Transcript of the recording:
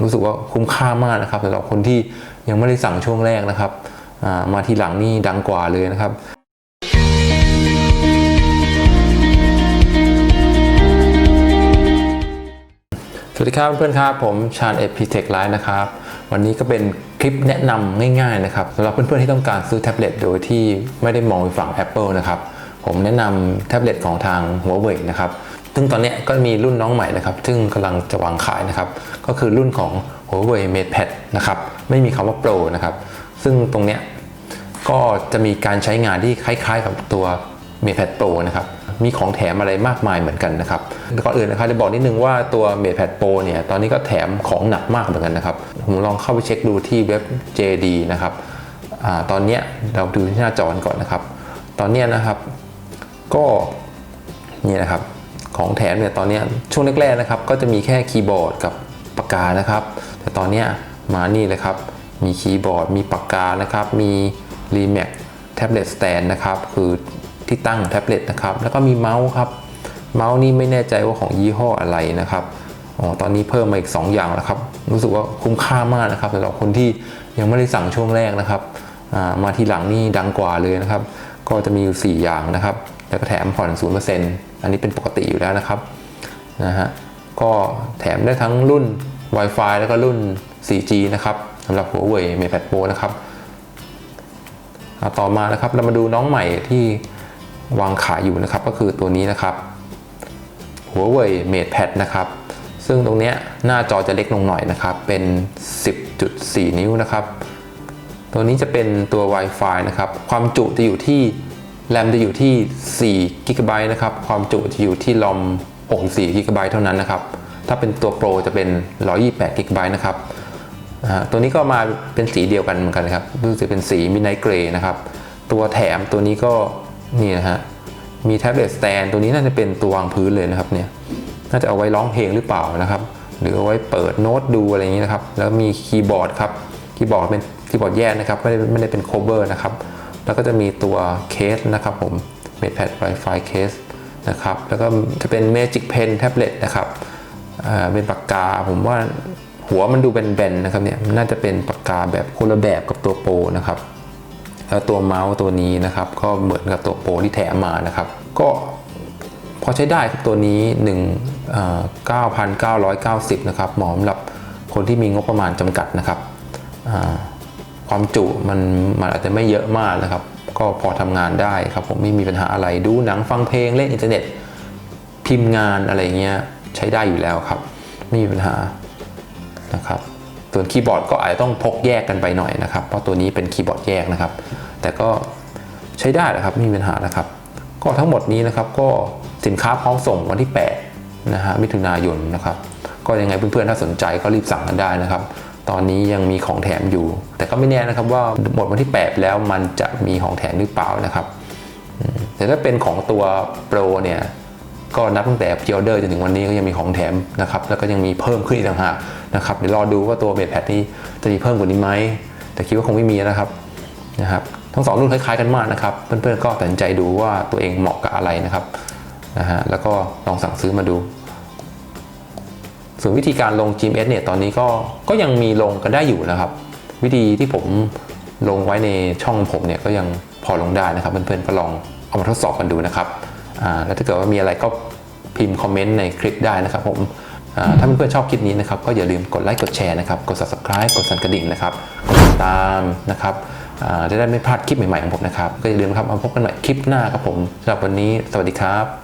รู้สึกว่าคุ้มค่ามากนะครับสำหรับคนที่ยังไม่ได้สั่งช่วงแรกนะครับมาทีหลังนี่ดังกว่าเลยนะครับสวัสดีครับเพื่อนๆครับผมชาญเอพีเทคไลฟ์นะครับวันนี้ก็เป็นคลิปแนะนำง่ายๆนะครับสำหรับเพื่อนๆที่ต้องการซื้อแท็บเล็ตโดยที่ไม่ได้มองไปฝั่ง Apple นะครับผมแนะนำแท็บเล็ตของทาง Huawei นะครับ ซึ่งตอนนี้ก็มีรุ่นน้องใหม่นะครับ ซึ่งกำลังจะวางขายนะครับ ก็คือรุ่นของ Huawei MatePad นะครับ ไม่มีคำว่า Pro นะครับ ซึ่งตรงเนี้ยก็จะมีการใช้งานที่คล้ายๆ กับตัว m a t e p a d Pro นะครับ มีของแถมอะไรมากมายเหมือนกันนะครับก่อนอื่นนะครับจะบอกนิดนึงว่าตัว m a t e p a d Pro เนี่ย ตอนนี้ก็แถมของหนักมากเหมือนกันนะครับ ผมลองเข้าไปเช็คดูที่เว็บ JD นะครับอตอนนี้เราดูที่หน้าจอก่อนนะครับ ตอนนี้นะครับ ก็นี่นะครับ ของแถมเนี่ยตอนนี้ช่วงแรกๆนะครับ ก็จะมีแค่คีย์บอร์ดกับปากกานะครับ แต่ตอนนี้มานี่เลยครับ มีคีย์บอร์ด มีปากกานะครับ มี r e m a x Tablet Stand นนะครับ คือที่ตั้งแท็บเล็ตนะครับ แล้วก็มีเมาส์ครับ เมาส์นี่ไม่แน่ใจว่าของยี่ห้ออะไรนะครับอ๋อตอนนี้เพิ่มมาอีก 2 อย่างแล้วครับ รู้สึกว่าคุ้มค่ามากนะครับสำหรับคนที่ยังไม่ได้สั่งช่วงแรกนะครับามาทีหลังนี่ดังกว่าเลยนะครับ ก็จะมีอยู่ 4 อย่างนะครับ แล้วก็แถมผ่อน0%อันนี้เป็นปกติอยู่แล้วนะครับนะฮะก็แถมได้ทั้งรุ่น Wi-Fi แล้วก็รุ่น 4G นะครับสำหรับ Huawei MatePad Pro นะครับต่อมานะครับเรามาดูน้องใหม่ที่วางขายอยู่นะครับ ก็คือตัวนี้นะครับ Huawei MatePad นะครับ ซึ่งตรงนี้หน้าจอจะเล็กลงหน่อยนะครับ เป็น 10.4 นิ้วนะครับ ตัวนี้จะเป็นตัว Wi-Fi นะครับ ความจุจะอยู่ที่ แรมจะอยู่ที่4 g b นะครับ ความจุจะอยู่ที่ลอม64 g b เท่านั้นนะครับ ถ้าเป็นตัว Pro จะเป็น128 g b นะครับ ตัวนี้ก็มาเป็นสีเดียวกันเหมือนกันครับรู้สึกเป็นสี Midnight Gray นะครับ ตัวแถมตัวนี้ก็นี่นะฮะ มีแท็บเล็ตสแตนตัวนี้น่าจะเป็นตัววางพื้นเลยนะครับเนี่ย น่าจะเอาไว้ร้องเพลงหรือเปล่านะครับ หรือเอาไว้เปิดโน้ตดูอะไรอย่างนี้นะครับ แล้วมีคีย์บอร์ดครับ คีย์บอร์ดเป็นคีย์บอร์ดแยกนะครับ ไม่ได้ไม่ได้เป็นโคเวอร์นะครับ แล้วก็จะมีตัวเคสนะครับผม MatePad Wi-Fi case นะครับ แล้วก็จะเป็น Magic Pen Tablet นะครับเป็นปากกาผมว่าหัวมันดูแบนๆนะครับเนี่ยน่าจะเป็นปากกาแบบคนละแบบกับตัวโปรนะครับแล้วตัวเมาส์ตัวนี้นะครับ ก็เหมือนกับตัวโปรที่แถมมานะครับ ก็พอใช้ได้ครับตัวนี้1เอ่อ9,990 นะครับเหมาะสำหรับคนที่มีงบประมาณจำกัดนะครับ ความจุมันมันอาจจะไม่เยอะมากนะครับ ก็พอทำงานได้ครับผมไม่มีปัญหาอะไรดูหนังฟังเพลงเล่นอินเทอร์เน็ตพิมพ์งานอะไรเงี้ยใช้ได้อยู่แล้วครับ ไม่มีปัญหานะครับส่วนคีย์บอร์ดก็อาจจะต้องพกแยกกันไปหน่อยนะครับ เพราะตัวนี้เป็นคีย์บอร์ดแยกนะครับ แต่ก็ใช้ได้แหละครับไม่มีปัญหานะครับ ก็ทั้งหมดนี้นะครับก็สินค้าพร้อมส่งวันที่8นะฮะมิถุนายนนะครับ ก็ยังไงเพื่อนๆถ้าสนใจก็รีบสั่งกันได้นะครับ ตอนนี้ยังมีของแถมอยู่ แต่ก็ไม่แน่นะครับว่าหมดวันที่ 8 แล้วมันจะมีของแถมหรือเปล่านะครับแต่ถ้าเป็นของตัวโปรเนี่ยก็นับตั้งแต่พิออเดอร์จนถึงวันนี้ก็ยังมีของแถมนะครับแล้วก็ยังมีเพิ่มขึ้นอีกต่างหากนะครับเดี๋ยวรอดูว่าตัวเบดแพดนี้จะมีเพิ่มกว่านี้ไหมแต่คิดว่าคงไม่มีนะครับนะครับทั้งสองรุ่นคล้ายๆกันมากนะครับเพื่อนๆก็ตัดสินใจดูว่าตัวเองเหมาะกับอะไรนะครับนะฮะแล้วก็ลองสั่งซื้อมาดู ส่วนวิธีการลง GMS เนี่ยตอนนี้ก็ก็ยังมีลงกันได้อยู่นะครับ วิธีที่ผมลงไว้ในช่องผมเนี่ยก็ยังพอลงได้นะครับเพื่อนๆก็ลองเอามาทดสอบกันดูนะครับอ่าแล้วถ้าเกิดว่ามีอะไรก็พิมพ์คอมเมนต์ในคลิปได้นะครับผมอ่าถ้าเพื่อนๆชอบคลิปนี้นะครับก็อย่าลืมกดไลค์กดแชร์นะครับกด subscribe กดสั่นกระดิ่งนะครับกดติดตามนะครับอ่าจะได้ไม่พลาดคลิปใหม่ๆของผมนะครับก็อย่าลืมครับมาพบกันใหม่คลิปหน้าครับผมสำหรับวันนี้สวัสดีครับ